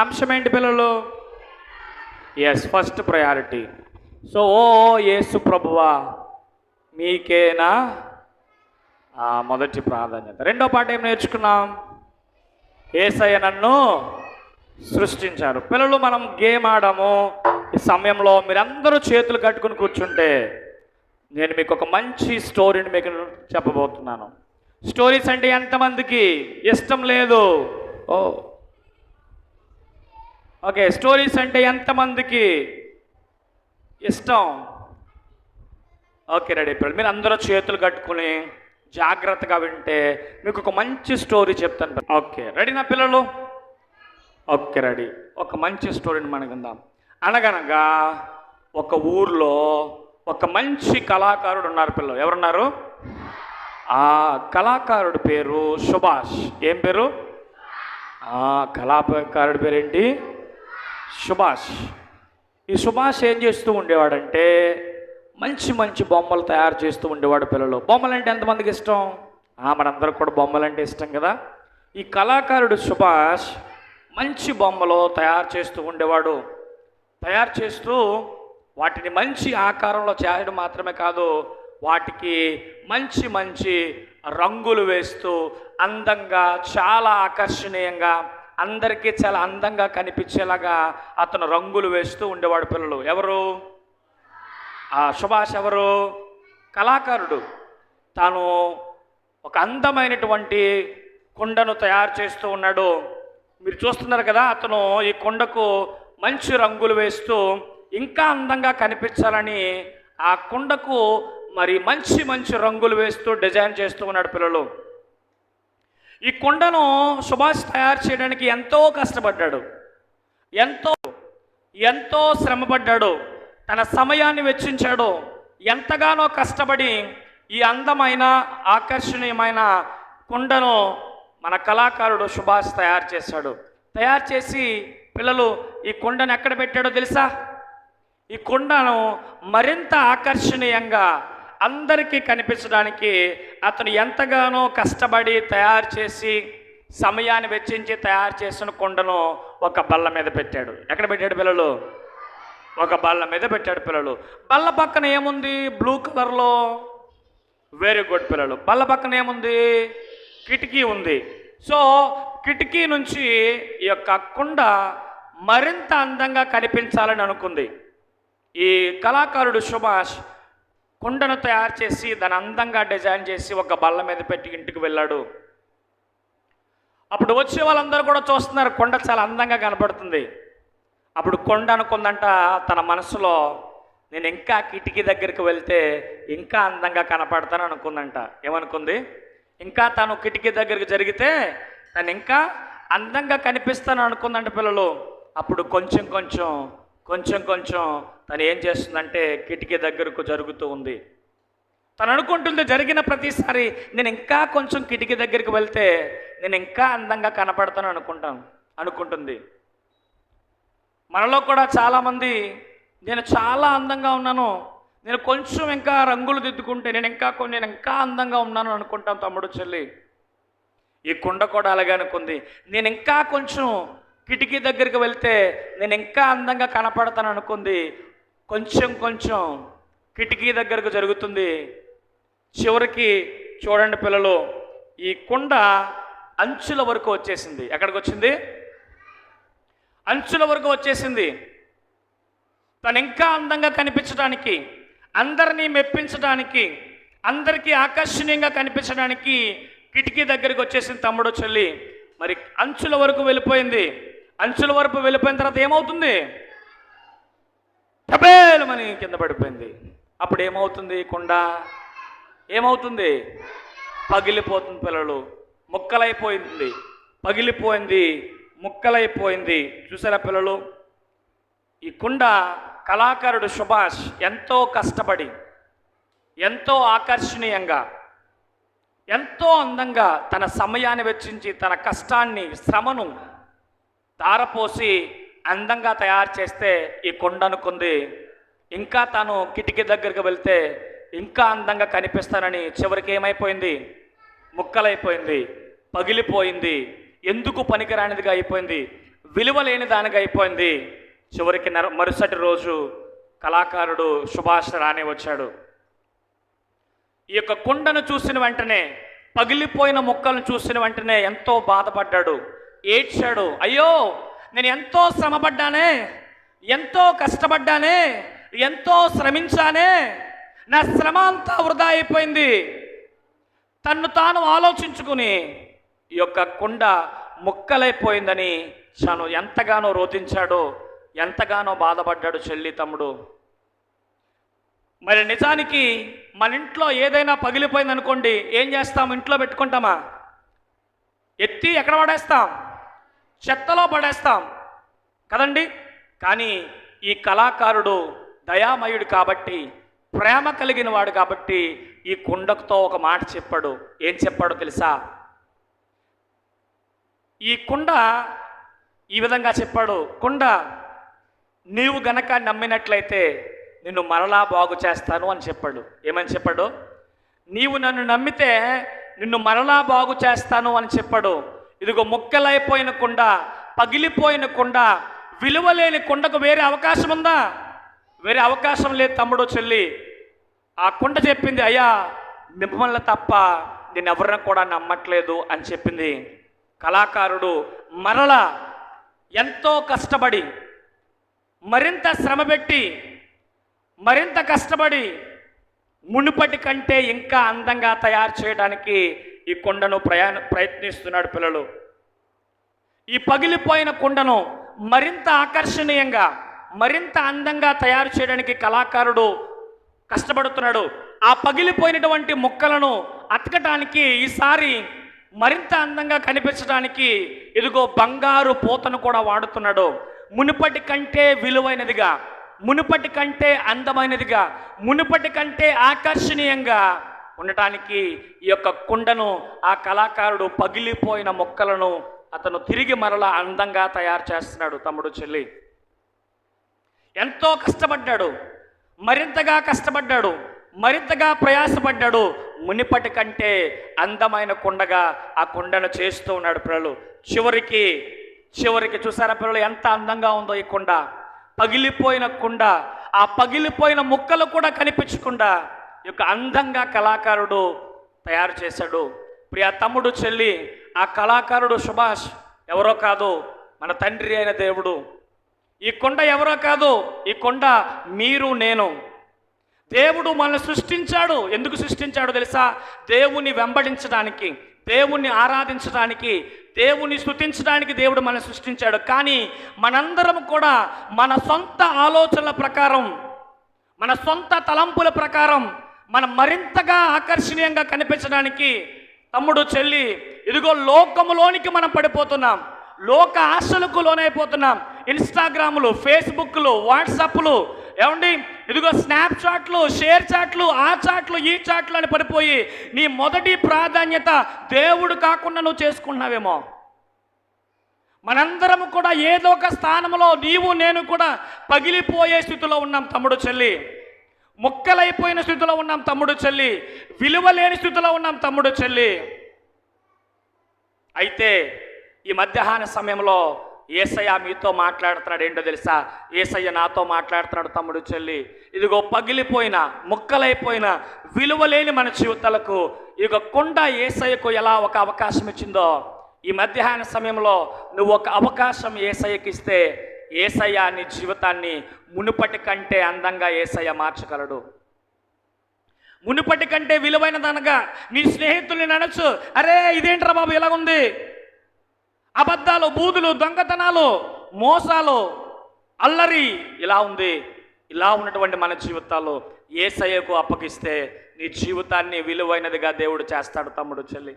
అంశం ఏంటి పిల్లలు? ఎస్ ఫస్ట్ ప్రయారిటీ సో ఓ యేసు ప్రభువా మీకేనా? మొదటి ప్రాధాన్యత. రెండో పాట ఏం నేర్చుకున్నాం? ఏసయ్య నన్ను సృష్టించారు. పిల్లలు మనం గేమ్ ఆడము. ఈ సమయంలో మీరందరూ చేతులు కట్టుకుని కూర్చుంటే నేను మీకు ఒక మంచి స్టోరీని మీకు చెప్పబోతున్నాను. స్టోరీస్ అంటే ఎంతమందికి? ఇష్టం లేదు. ఓ ఓకే స్టోరీస్ అంటే ఎంతమందికి ఇష్టం? ఓకే రెడీ పిల్లలు మీరు అందరూ చేతులు కట్టుకుని జాగ్రత్తగా వింటే మీకు ఒక మంచి స్టోరీ చెప్తాను. ఓకే రెడీ నా పిల్లలు? Okay ready. ఒక మంచి స్టోరీని మనకు అనగనగా ఒక ఊర్లో ఒక మంచి కళాకారుడు ఉన్నారు పిల్లలు. ఎవరున్నారు? ఆ కళాకారుడి పేరు సుభాష్. ఏం పేరు? ఆ కళాకారుడి పేరేంటి? సుభాష్. ఈ సుభాష్ ఏం చేస్తూ ఉండేవాడంటే మంచి మంచి బొమ్మలు తయారు చేస్తూ ఉండేవాడు పిల్లలు. బొమ్మలు అంటే ఎంతమందికి ఇష్టం? ఆ, మనందరికి కూడా బొమ్మలు అంటే ఇష్టం కదా. ఈ కళాకారుడు సుభాష్ మంచి బొమ్మలు తయారు చేస్తూ ఉండేవాడు. తయారు చేస్తూ వాటిని మంచి ఆకారంలో చేయడం మాత్రమే కాదు వాటికి మంచి మంచి రంగులు వేస్తూ అందంగా చాలా ఆకర్షణీయంగా అందరికీ చాలా అందంగా కనిపించేలాగా అతను రంగులు వేస్తూ ఉండేవాడు పిల్లలు. ఎవరు? ఆ సుభాష్ ఎవరు? కళాకారుడు. తాను ఒక అందమైనటువంటి కుండను తయారు చేస్తూ ఉన్నాడు. మీరు చూస్తున్నారు కదా అతను ఈ కుండకు మంచి రంగులు వేస్తూ ఇంకా అందంగా కనిపించాలని ఆ కుండకు మరి మంచి మంచి రంగులు వేస్తూ డిజైన్ చేస్తూ ఉన్నాడు పిల్లలు. ఈ కుండను సుభాష్ తయారు చేయడానికి ఎంతో కష్టపడ్డాడు. ఎంతో ఎంతో శ్రమపడ్డాడు. తన సమయాన్ని వెచ్చించాడు. ఎంతగానో కష్టపడి ఈ అందమైన ఆకర్షణీయమైన కుండను మన కళాకారుడు సుభాష్ తయారు చేశాడు. తయారు చేసి పిల్లలు ఈ కుండను ఎక్కడ పెట్టాడో తెలుసా? ఈ కుండను మరింత ఆకర్షణీయంగా అందరికీ కనిపించడానికి అతను ఎంతగానో కష్టపడి తయారు చేసి సమయాన్ని వెచ్చించి తయారు చేసిన కుండను ఒక బల్ల మీద పెట్టాడు. ఎక్కడ పెట్టాడు పిల్లలు? ఒక బల్ల మీద పెట్టాడు పిల్లలు. బల్ల పక్కన ఏముంది? బ్లూ కలర్లో. వెరీ గుడ్ పిల్లలు. బల్ల పక్కన ఏముంది? కిటికీ ఉంది. సో కిటికీ నుంచి ఈ యొక్క కుండ మరింత అందంగా కనిపించాలని అనుకుంది. ఈ కళాకారుడు సుభాష్ కుండను తయారు చేసి దాన్ని అందంగా డిజైన్ చేసి ఒక బల్ల మీద పెట్టి ఇంటికి వెళ్ళాడు. అప్పుడు వచ్చే వాళ్ళందరూ కూడా చూస్తున్నారు కొండ చాలా అందంగా కనపడుతుంది. అప్పుడు కొండ అనుకుందంట తన మనసులో నేను ఇంకా కిటికీ దగ్గరికి వెళ్తే ఇంకా అందంగా కనపడతాను అనుకుందంట. ఏమనుకుంది? ఇంకా తను కిటికీ దగ్గరికి జరిగితే తను ఇంకా అందంగా కనిపిస్తాను అనుకుందంట పిల్లలు. అప్పుడు కొంచెం కొంచెం కొంచెం కొంచెం తను ఏం చేస్తుందంటే కిటికీ దగ్గరకు జరుగుతూ ఉంది. తను అనుకుంటుంది జరిగిన ప్రతిసారి నేను ఇంకా కొంచెం కిటికీ దగ్గరికి వెళ్తే నేను ఇంకా అందంగా కనపడతాను అనుకుంటాను అనుకుంటుంది. మనలో కూడా చాలామంది నేను చాలా అందంగా ఉన్నాను నేను కొంచెం ఇంకా రంగులు దిద్దుకుంటే నేను ఇంకా నేను ఇంకా అందంగా ఉన్నాను అనుకుంటాం తమ్ముడు చెల్లి. ఈ కుండ కూడా అలాగే అనుకుంది నేను ఇంకా కొంచెం కిటికీ దగ్గరికి వెళ్తే నేను ఇంకా అందంగా కనపడతాను అనుకుంది. కొంచెం కొంచెం కిటికీ దగ్గరకు జరుగుతుంది. చివరికి చూడండి పిల్లలు ఈ కుండ అంచుల వరకు వచ్చేసింది. ఎక్కడికి వచ్చింది? అంచుల వరకు వచ్చేసింది. తను ఇంకా అందంగా కనిపించడానికి అందరినీ మెప్పించడానికి అందరికీ ఆకర్షణీయంగా కనిపించడానికి కిటికీ దగ్గరికి వచ్చేసింది తమ్ముడు చెల్లి. మరి అంచుల వరకు వెళ్ళిపోయింది. అంచుల వరకు వెళ్ళిపోయిన తర్వాత ఏమవుతుంది? టబేలమని కింద పడిపోయింది. అప్పుడు ఏమవుతుంది కుండ? ఏమవుతుంది? పగిలిపోతుంది పిల్లలు. ముక్కలైపోయింది. పగిలిపోయింది. ముక్కలైపోయింది. చూసారా పిల్లలు? ఈ కుండ కళాకారుడు సుభాష్ ఎంతో కష్టపడి ఎంతో ఆకర్షణీయంగా ఎంతో అందంగా తన సమయాన్ని వెచ్చించి తన కష్టాన్ని శ్రమను తారపోసి అందంగా తయారు చేస్తే ఈ కొండ అనుకుంది. ఇంకా తాను కిటికీ దగ్గరికి వెళ్తే ఇంకా అందంగా కనిపిస్తానని చివరికి ఏమైపోయింది? ముక్కలైపోయింది పగిలిపోయింది ఎందుకు పనికిరానిదిగా అయిపోయింది విలువ లేని దానిగా అయిపోయింది. చివరికి నర- మరుసటి రోజు కళాకారుడు సుభాష్ రాణి వచ్చాడు. ఈ యొక్క కుండను చూసిన వెంటనే పగిలిపోయిన మొక్కలను చూసిన వెంటనే ఎంతో బాధపడ్డాడు. ఏడ్చాడు. అయ్యో నేను ఎంతో శ్రమపడ్డానే ఎంతో కష్టపడ్డానే ఎంతో శ్రమించానే నా శ్రమ అంతా వృధా అయిపోయింది. తన్ను తాను ఆలోచించుకుని ఈ యొక్క కుండ ముక్కలైపోయిందని తను ఎంతగానో రోధించాడో ఎంతగానో బాధపడ్డాడు చెల్లి తమ్ముడు. మరి నిజానికి మన ఇంట్లో ఏదైనా పగిలిపోయింది అనుకోండి ఏం చేస్తాం? ఇంట్లో పెట్టుకుంటామా? ఎత్తి ఎక్కడ పడేస్తాం? చెత్తలో పడేస్తాం. కదండి? కానీ ఈ కళాకారుడు దయామయుడు కాబట్టి ప్రేమ కలిగిన వాడు కాబట్టి ఈ కుండకుతో ఒక మాట చెప్పాడు. ఏం చెప్పాడో తెలుసా? ఈ కుండ ఈ విధంగా చెప్పాడు. కుండ నీవు గనక నమ్మినట్లయితే నిన్ను మరలా బాగు చేస్తాను అని చెప్పాడు. ఏమని చెప్పాడు? నీవు నన్ను నమ్మితే నిన్ను మరలా బాగు చేస్తాను అని చెప్పాడు. ఇదిగో ముక్కలైపోయిన కుండ పగిలిపోయిన కుండ విలువలేని కుండకు వేరే అవకాశం ఉందా వేరే అవకాశం లేదు తమ్ముడు చెల్లి. ఆ కుండ చెప్పింది అయ్యా మిమ్మల్ని తప్ప నేను ఎవరిని కూడా నమ్మట్లేదు అని చెప్పింది. కళాకారుడు మరల ఎంతో కష్టపడి మరింత శ్రమ పెట్టి మరింత కష్టపడి మునుపటి కంటే ఇంకా అందంగా తయారు చేయడానికి ఈ కుండను ప్రయాణ ప్రయత్నిస్తున్నాడు పిల్లలు. ఈ పగిలిపోయిన కుండను మరింత ఆకర్షణీయంగా మరింత అందంగా తయారు చేయడానికి కళాకారుడు కష్టపడుతున్నాడు. ఆ పగిలిపోయినటువంటి ముక్కలను అతకటానికి ఈసారి మరింత అందంగా కనిపించడానికి ఇదిగో బంగారు పూతను కూడా వాడుతున్నాడు. మునుపటి కంటే విలువైనదిగా మునుపటి కంటే అందమైనదిగా మునుపటి కంటే ఆకర్షణీయంగా ఉండటానికి ఈ యొక్క కుండను ఆ కళాకారుడు పగిలిపోయిన మొక్కలను అతను తిరిగి మరలా అందంగా తయారు చేస్తున్నాడు తమ్ముడు చెల్లి. ఎంతో కష్టపడ్డాడు మరింతగా కష్టపడ్డాడు మరింతగా ప్రయాసపడ్డాడు. మునిపటి కంటే అందమైన కుండగా ఆ కుండను చేస్తూ ఉన్నాడు పిల్లలు. చివరికి చివరికి చూసారా పిల్లలు ఎంత అందంగా ఉందో ఈ కుండ. పగిలిపోయిన కుండ ఆ పగిలిపోయిన ముక్కలు కూడా కనిపించకుండా యొక్క అందంగా కళాకారుడు తయారు చేశాడు. ప్రియ తమ్ముడు చెల్లి ఆ కళాకారుడు సుభాష్ ఎవరో కాదు మన తండ్రి అయిన దేవుడు. ఈ కొండ ఎవరో కాదు ఈ కొండ మీరు నేను. దేవుడు మనల్ని సృష్టించాడు. ఎందుకు సృష్టించాడో తెలుసా? దేవుణ్ణి వెంబడించడానికి దేవుణ్ణి ఆరాధించడానికి దేవుణ్ణి స్థుతించడానికి దేవుడు మనల్ని సృష్టించాడు. కానీ మనందరం కూడా మన సొంత ఆలోచనల ప్రకారం మన సొంత తలంపుల ప్రకారం మనం మరింతగా ఆకర్షణీయంగా కనిపించడానికి తమ్ముడు చెల్లి ఇదిగో లోకములోనికి మనం పడిపోతున్నాం. లోక ఆశలకు లోనైపోతున్నాం. ఇన్స్టాగ్రాములు ఫేస్బుక్లు వాట్సాప్లు ఏమండి? ఇదిగో స్నాప్ చాట్లు షేర్ చాట్లు ఆ చాట్లు ఈ చాట్లు అని పడిపోయి నీ మొదటి ప్రాధాన్యత దేవుడు కాకుండా నువ్వు చేసుకున్నావేమో మనందరం కూడా ఏదో ఒక స్థానంలో నీవు నేను కూడా పగిలిపోయే స్థితిలో ఉన్నాం తమ్ముడు చెల్లి. ముక్కలైపోయిన స్థితిలో ఉన్నాం తమ్ముడు చెల్లి. విలువ లేని స్థితిలో ఉన్నాం తమ్ముడు చెల్లి. అయితే ఈ మధ్యాహ్న సమయంలో ఏసయ్య మీతో మాట్లాడుతున్నాడు. ఏంటో తెలుసా? ఏసయ్య నాతో మాట్లాడుతున్నాడు తమ్ముడు చెల్లి. ఇదిగో పగిలిపోయిన ముక్కలైపోయిన విలువలేని మన జీవితాలకు ఇక కొండ ఏసయ్యకు ఎలా ఒక అవకాశం ఇచ్చిందో ఈ మధ్యాహ్న సమయంలో నువ్వు ఒక అవకాశం ఏసయ్యకి ఇస్తే ఏసయ్య నీ జీవితాన్ని మునుపటి కంటే అందంగా ఏసయ్య మార్చగలడు. మునుపటి కంటే విలువైనదనగా నీ స్నేహితుల్ని నడచు. అరే ఇదేంట్రా బాబు ఇలా ఉంది అబద్ధాలు బూదులు దొంగతనాలు మోసాలు అల్లరి ఇలా ఉంది. ఇలా ఉన్నటువంటి మన జీవితాలు ఏసయ్యకు అప్పగిస్తే నీ జీవితాన్ని విలువైనదిగా దేవుడు చేస్తాడు తమ్ముడు చెల్లి.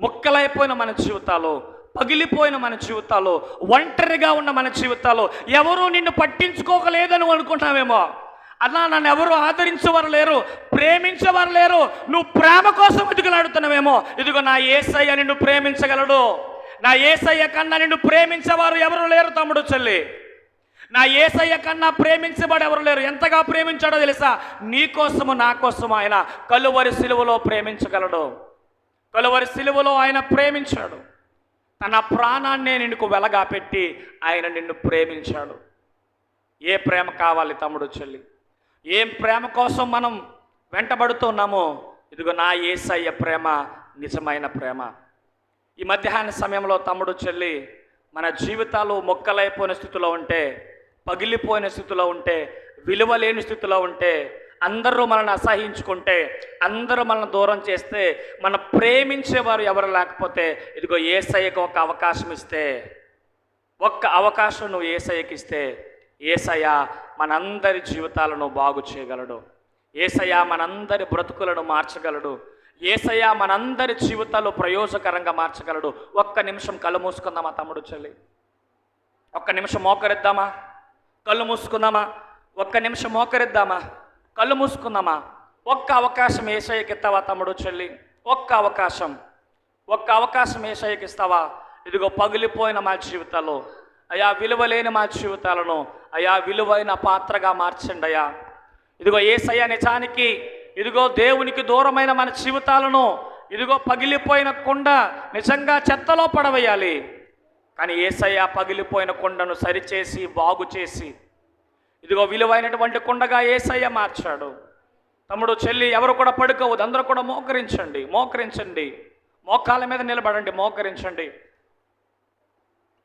ముక్కలైపోయిన మన జీవితాలు పగిలిపోయిన మన జీవితాలు ఒంటరిగా ఉన్న మన జీవితాలు ఎవరు నిన్ను పట్టించుకోకలేదని అనుకుంటున్నావేమో? అలా నన్ను ఎవరు ఆదరించేవారు లేరు ప్రేమించేవారు లేరు నువ్వు ప్రేమ కోసం వెతుకులాడుతున్నావేమో? ఇదిగో నా ఏసయ్య నిన్ను ప్రేమించగలడు. నా ఏసయ్య కన్నా నిన్ను ప్రేమించేవారు ఎవరు లేరు తమ్ముడు చెల్లి. నా ఏసయ్య కన్నా ప్రేమించబడి ఎవరు లేరు ఎంతగా ప్రేమించాడో తెలుసా? నీ కోసము నా కోసము ఆయన కలువరి సిలువలో ప్రేమించగలడు. కలువరి సిలువలో ఆయన ప్రేమించాడు. తన ప్రాణాన్నే నిన్నుకు వెలగా పెట్టి ఆయన నిన్ను ప్రేమించాడు. ఏ ప్రేమ కావాలి తమ్ముడు చెల్లి? ఏం ప్రేమ కోసం మనం వెంటబడుతున్నామో? ఇదిగో నా ఏసయ్య ప్రేమ నిజమైన ప్రేమ. ఈ మధ్యాహ్న సమయంలో తమ్ముడు చెల్లి మన జీవితాలు మొక్కలైపోయిన స్థితిలో ఉంటే పగిలిపోయిన స్థితిలో ఉంటే విలువ లేని స్థితిలో ఉంటే అందరూ మనల్ని అసహించుకుంటే అందరూ మనల్ని దూరం చేస్తే మన ప్రేమించేవారు ఎవరు లేకపోతే ఇదిగో ఏసయ్యకు ఒక అవకాశం ఇస్తే ఒక్క అవకాశం నువ్వు ఏసయ్యకి ఇస్తే ఏసయ్య మనందరి జీవితాలను బాగు చేయగలడు. ఏసయ్య మనందరి బ్రతుకులను మార్చగలడు. ఏసయ్య మనందరి జీవితాలు ప్రయోజకరంగా మార్చగలడు. ఒక్క నిమిషం కళ్ళు మూసుకుందామా తమ్ముడు చెల్లి? ఒక్క నిమిషం మోకరిద్దామా? కళ్ళు మూసుకుందామా? ఒక్క నిమిషం మోకరిద్దామా? కళ్ళు మూసుకుందామా? ఒక్క అవకాశం ఏసయ్యకి ఇస్తావా తమ్ముడు చెల్లి? ఒక్క అవకాశం. ఒక్క అవకాశం ఏసయ్యకి ఇస్తావా? ఇదిగో పగిలిపోయిన మా జీవితాలు. అయా విలువలేని మా జీవితాలను అయా విలువైన పాత్రగా మార్చండి అయా ఇదిగో ఏసయ్య నిజానికి ఇదిగో దేవునికి దూరమైన మన జీవితాలను ఇదిగో పగిలిపోయిన కుండ నిజంగా చెత్తలో పడవేయాలి. కానీ ఏసయ్య పగిలిపోయిన కుండను సరిచేసి బాగు చేసి ఇదిగో విలువైనటువంటి కుండగా ఏసయ్య మార్చాడు. తమ్ముడు చెల్లి ఎవరు కూడా పడుకోవద్దు. అందరూ కూడా మోకరించండి మోకరించండి. మోకాల మీద నిలబడండి మోకరించండి.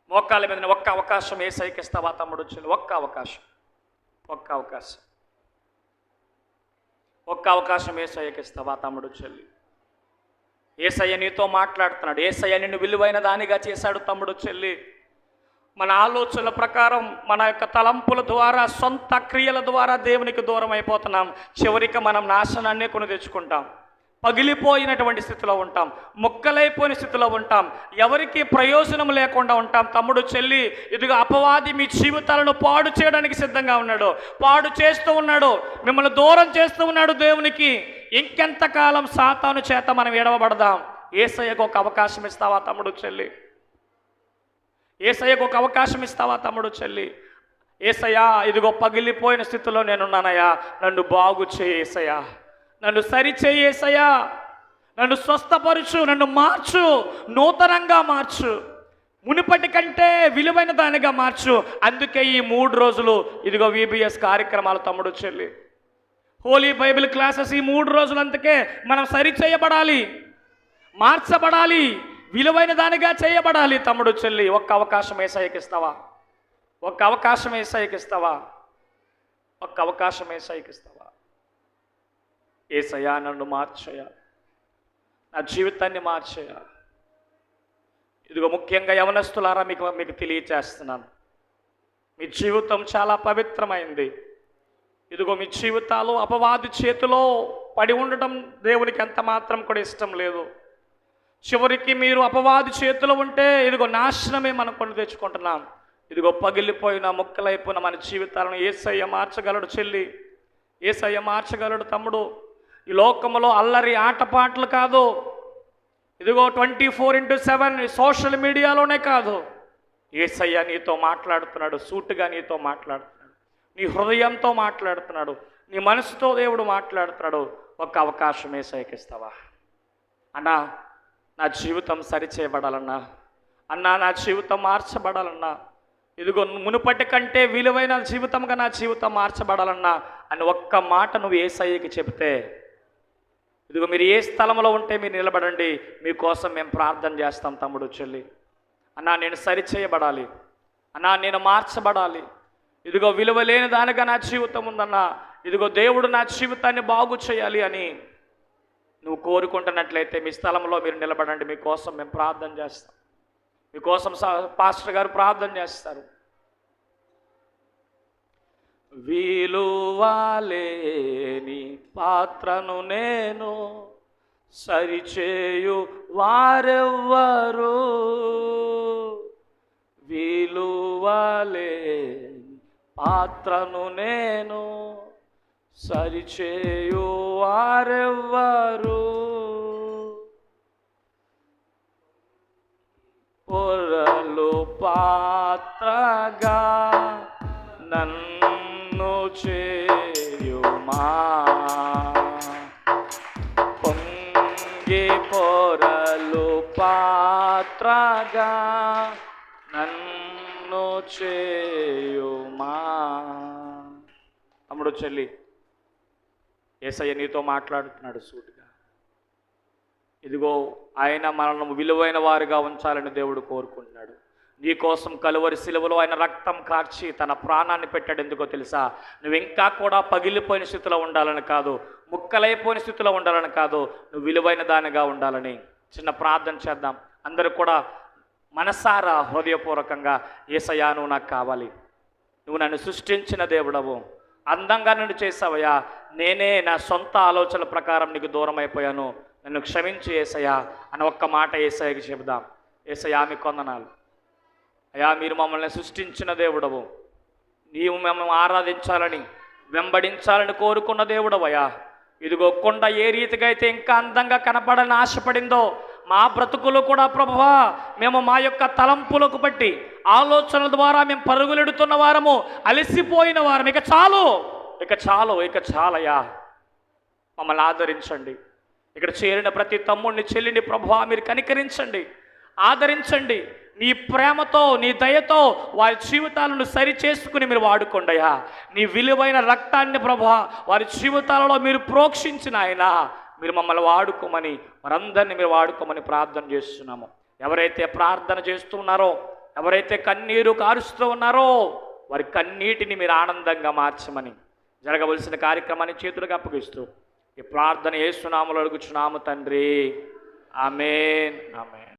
మోకాల మీద ఒక్క అవకాశం ఏసైకి ఇస్తావా తమ్ముడు చెల్లి? ఒక్క అవకాశం. ఒక్క అవకాశం. ఒక్క అవకాశం ఏసయ్యకి ఇస్తావా తమ్ముడు చెల్లి? ఏసయ్య నీతో మాట్లాడుతున్నాడు. ఏసయ్య నిన్ను విలువైన దానిగా చేశాడు తమ్ముడు చెల్లి. మన ఆలోచనల ప్రకారం మన యొక్క తలంపుల ద్వారా సొంత క్రియల ద్వారా దేవునికి దూరం అయిపోతున్నాం. చివరికి మనం నాశనాన్నే కొని తెచ్చుకుంటాం. పగిలిపోయినటువంటి స్థితిలో ఉంటాం. ముక్కలైపోయిన స్థితిలో ఉంటాం. ఎవరికి ప్రయోజనం లేకుండా ఉంటాం. తమ్ముడు చెల్లి ఇదిగో అపవాది మీ జీవితాలను పాడు చేయడానికి సిద్ధంగా ఉన్నాడు. పాడు చేస్తూ ఉన్నాడు. మిమ్మల్ని దూరం చేస్తూ ఉన్నాడు దేవునికి. ఇంకెంతకాలం సాతాను చేత మనం ఎడవబడదాం ఏసయ్యకు ఒక అవకాశం ఇస్తావా తమ్ముడు చెల్లి? ఏసయ్యకు ఒక అవకాశం ఇస్తావా తమ్ముడు చెల్లి? ఏసయ్యా ఇదిగో పగిలిపోయిన స్థితిలో నేనున్నానయ్యా. నన్ను బాగు చేయేసయ్యా నన్ను సరిచేయేసయ్యా నన్ను స్వస్థపరుచు నన్ను మార్చు నూతనంగా మార్చు. మునుపటి కంటే విలువైన దానిగా మార్చు. అందుకే ఈ మూడు రోజులు ఇదిగో విబిఎస్ కార్యక్రమాలు తమ్ముడు చెల్లి. హోలీ బైబిల్ క్లాసెస్ ఈ మూడు రోజులు అందుకే మనం సరిచేయబడాలి మార్చబడాలి. విలువైన దానిగా చేయబడాలి తమ్ముడు చెల్లి. ఒక్క అవకాశం ఏసఐకి ఇస్తావా? ఒక్క అవకాశం ఏసఐకి ఇస్తావా? ఒక్క అవకాశం ఏసఐకి ఇస్తావా? నన్ను మార్చయ్యా నా జీవితాన్ని మార్చేయ. ఇదిగో ముఖ్యంగా యవనస్తులారా మీకు మీకు తెలియచేస్తున్నాను. మీ జీవితం చాలా పవిత్రమైంది. ఇదిగో మీ జీవితాలు అపవాది చేతిలో పడి ఉండటం దేవునికి ఎంత మాత్రం కూడా ఇష్టం లేదు. చివరికి మీరు అపవాది చేతిలో ఉంటే ఇదిగో నాశనమే మనం కొని తెచ్చుకుంటున్నాం. ఇదిగో పగిలిపోయిన ముక్కలైపోయిన మన జీవితాలను ఏసయ్య మార్చగలడు చెల్లి. ఏసయ్య మార్చగలడు తమ్ముడు. ఈ లోకములో అల్లరి ఆటపాటలు కాదు. ఇదిగో twenty four into seven social మీడియాలోనే కాదు. ఏసయ్య నీతో మాట్లాడుతున్నాడు సూటుగా నీతో మాట్లాడుతున్నాడు. నీ హృదయంతో మాట్లాడుతున్నాడు నీ మనసుతో దేవుడు మాట్లాడుతున్నాడు. ఒక అవకాశం ఏసయ్యకి ఇస్తావా అన్నా నా జీవితం సరిచేయబడాలన్నా అన్నా నా జీవితం మార్చబడాలన్నా ఇదిగో మునుపటి కంటే విలువైన జీవితంగా నా జీవితం మార్చబడాలన్నా అని ఒక్క మాట నువ్వు ఏసయ్యకి చెబితే ఇదిగో మీరు ఏ స్థలంలో ఉంటే మీరు నిలబడండి మీకోసం మేము ప్రార్థన చేస్తాం తమ్ముడు చెల్లి. అన్నా నేను సరిచేయబడాలి అన్నా నేను మార్చబడాలి ఇదిగో విలువ లేని దానిగా నా జీవితం ఉందన్నా ఇదిగో దేవుడు నా జీవితాన్ని బాగు చేయాలి అని నువ్వు కోరుకుంటున్నట్లయితే మీ స్థలంలో మీరు నిలబడండి. మీకోసం మేము ప్రార్థన చేస్తాం. మీకోసం సా- పాస్టర్ గారు ప్రార్థన చేస్తారు. విలువలేని పాత్రను నేను సరిచేయు వారెవ్వరు. వీలువాలేని పాత్రను నేను సరిచేయు వారెవ్వరు. పొరలు పాత్రగా నన్ను చేయుమా? పొంగి పొరలు పాత్రగా నన్ను చేయుమా? అమ్ముడు చెల్లి ఏసయ్య నీతో మాట్లాడుతున్నాడు సూటిగా. ఇదిగో ఆయన మనల్ని విలువైన వారిగా ఉంచాలని దేవుడు కోరుకుంటున్నాడు. నీ కోసం కలువరి సిలువలో ఆయన రక్తం కార్చి తన ప్రాణాన్ని పెట్టాడు ఎందుకో తెలుసా? నువ్వు ఇంకా కూడా పగిలిపోయిన స్థితిలో ఉండాలని కాదు ముక్కలైపోయిన స్థితిలో ఉండాలని కాదు నువ్వు విలువైన దానిగా ఉండాలని. చిన్న ప్రార్థన చేద్దాం. అందరూ కూడా మనసారా హృదయపూర్వకంగా ఏసయ్యా నువ్వు నాకు కావాలి. నువ్వు నన్ను సృష్టించిన దేవుడవు. అందంగా నన్ను చేసావయ్యా నేనే నా సొంత ఆలోచనల ప్రకారం నీకు దూరం అయిపోయాను నన్ను క్షమించి ఏసయ్యా అని ఒక్క మాట ఏసయ్యకి చెబుదాం. ఏసయ్యా మీ కొందనాలు అయ్యా మీరు మమ్మల్ని సృష్టించిన దేవుడవు. నీవు మేము ఆరాధించాలని వెంబడించాలని కోరుకున్న దేవుడవయ్యా. ఇదిగో కొండ ఏ రీతిగా అయితే ఇంకా అందంగా కనపడని ఆశపడిందో మా బ్రతుకులు కూడా ప్రభువా మేము మా యొక్క తలంపులకు బట్టి ఆలోచనల ద్వారా మేము పరుగులెడుతున్న వారము అలసిపోయిన వారం ఇక చాలు. ఇక చాలు ఇక చాలయా మమ్మల్ని ఆదరించండి. ఇక్కడ చేరిన ప్రతి తమ్ముడిని చెల్లిని ప్రభు మీరు కనికరించండి. ఆదరించండి. నీ ప్రేమతో నీ దయతో వారి జీవితాలను సరి చేసుకుని మీరు వాడుకోండియా నీ విలువైన రక్తాన్ని ప్రభా వారి జీవితాలలో మీరు ప్రోక్షించిన ఆయన మీరు మమ్మల్ని వాడుకోమని వారందరినీ మీరు వాడుకోమని ప్రార్థన చేస్తున్నాము. ఎవరైతే ప్రార్థన చేస్తున్నారో ఎవరైతే కన్నీరు కారుస్తూ ఉన్నారో వారి కన్నీటిని మీరు ఆనందంగా మార్చమని జరగవలసిన కార్యక్రమాన్ని చేతులకు అప్పగిస్తూ ఈ ప్రార్థన ఏ సునాములు అడుగుచున్నాము తండ్రి. ఆమెన్. ఆమెన్.